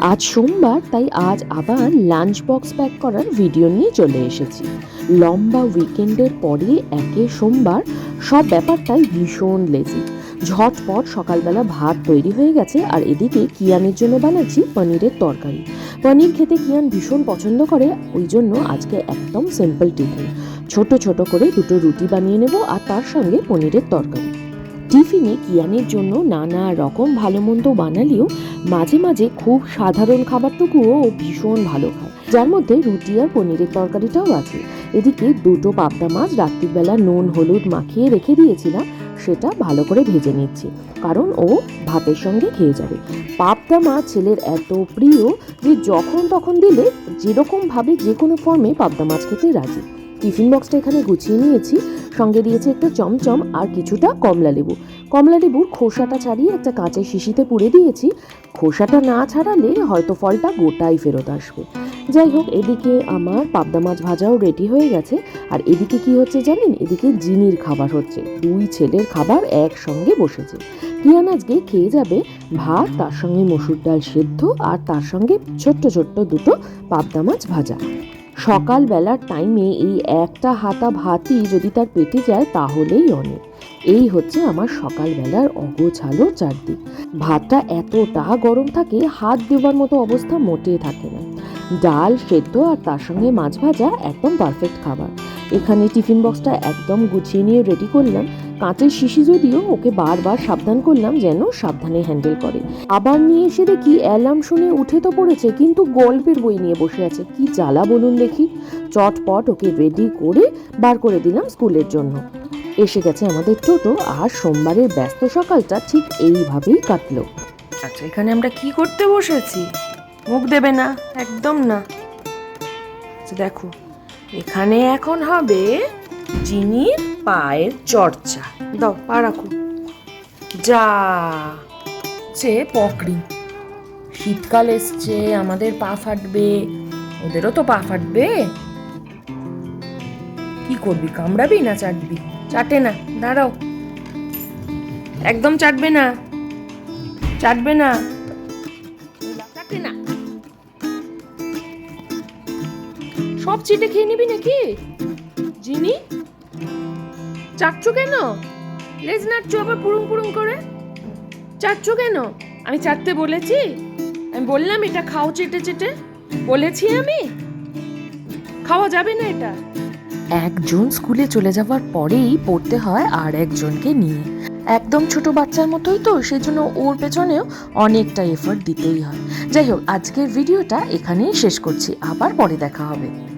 আজ সোমবার, তাই আজ আবার লাঞ্চ বক্স প্যাক করার ভিডিও নিয়ে চলে এসেছি। লম্বা উইকেন্ডের পরে একে সোমবার, সব ব্যাপারটাই ভীষণ লেজি ঝটপট সকালবেলা ভাত তৈরি হয়ে গেছে, আর এদিকে কিয়ানের জন্য বানাচ্ছি পনিরের তরকারি। পনির খেতে কিয়ান ভীষণ পছন্দ করে, ওই জন্য আজকে একদম সিম্পল টিফিন। ছোট ছোট করে দুটো রুটি বানিয়ে নেব, আর তার সঙ্গে পনিরের তরকারি। টিফিনে কিয়ানের জন্য নানা রকম ভালো মন্দ বানালেও মাঝে মাঝে খুব সাধারণ খাবারটুকুও ও ভীষণ ভালো খায় যার মধ্যে রুটি আর পনিরের তরকারিটাও আছে। এদিকে দুটো পাবদা মাছ রাত্রিবেলা নুন, হলুদ মাখিয়ে রেখে দিয়েছিলাম, সেটা ভালো করে ভেজে নিচ্ছি। কারণ ও ভাতের সঙ্গে খেয়ে যাবে। পাবদা মাছ ছেলের এত প্রিয় যে যখন তখন দিলে যেরকমভাবে যে কোনো ফর্মে পাবদা মাছ খেতে রাজি। টিফিন বক্সটা এখানে গুছিয়ে নিয়েছি। সঙ্গে দিয়েছি একটা চমচম আর কিছুটা কমলা লেবু। কমলা লেবুর খোসাটা ছাড়িয়ে একটা কাঁচের শিশিতে পুড়ে দিয়েছি। খোসাটা না ছাড়ালে হয়তো ফলটা গোটাই ফেরত আসবে। যাই হোক, এদিকে আমার পাবদা মাছ ভাজাও রেডি হয়ে গেছে। আর এদিকে কি হচ্ছে জানেন? এদিকে জিনির খাবার হচ্ছে। দুই ছেলের খাবার একসঙ্গে বসেছে। কিয়ান আজকে খেয়ে যাবে ভাত, তার সঙ্গে মসুর ডাল সেদ্ধ আর তার সঙ্গে ছোট্ট ছোট্ট দুটো পাবদা মাছ ভাজা। সকালবেলার টাইমে এই একটা হাতা ভাতই যদি তার পেটে যায় তাহলেই অনেক। এই হচ্ছে আমার সকালবেলার অগোছালো চারদিক। ভাতটা এতটা গরম থাকে, হাত দেওয়ার মতো অবস্থা মোটেই থাকে না। ডাল সেদ্ধ আর তার সঙ্গে মাছ ভাজা একদম পারফেক্ট খাবার। এখানে টিফিন বক্সটা একদম গুছিয়ে নিয়ে রেডি করলাম। কাঁচের শিশি যদিও ওকে বারবার সাবধান করলাম যেন সাবধানে হ্যান্ডেল করে। আবার নিয়ে এসে দেখি অ্যালার্ম শুনে উঠে তো পড়েছে কিন্তু গল্পের বই নিয়ে বসে আছে। কি জ্বালা বলুন দেখি। চটপট ওকে রেডি করে বার করে দিলাম স্কুলের জন্য। এসে গেছে আমাদের টোটো আর সোমবারের ব্যস্ত সকালটা ঠিক এইভাবেই কাটলো। আচ্ছা এখানে আমরা কি করতে বসেছি? মুখ দেবে না একদম না। আচ্ছা, দেখো। এখানে এখন হবে জিনির পায়ের চর্চা। দাও, পা রাখো। যা, সে পকড়ি। শীতকাল এসছে, আমাদের পা ফাটবে। ওদেরও তো পা ফাটবে। কি করবি, কামড়াবি না চাটবি? চাটে না, দাঁড়াও। একদম চাটবে না। চাটবে না। চাটে না। সব চিটে খেয়ে নিবি নাকি? জিনি? চাটছো কেন? লেজ নাড়ছো আবার পুরুং পুরুং করে? চাটছো কেন? আমি চাটতে বলেছি? আমি বললাম এটা খাও চেটে চেটে। বলেছি আমি? খাওয়া যাবে না এটা। একজন স্কুলে চলে যাওয়ার পরেই পড়তে হয় আর একজনকে নিয়ে। একদম ছোট বাচ্চার মতোই তো সেই জন্য ওর পেছনেও অনেকটা এফর্ট দিতেই হয়। যাই হোক, আজকের ভিডিওটা এখানেই শেষ করছি। আবার পরে দেখা হবে।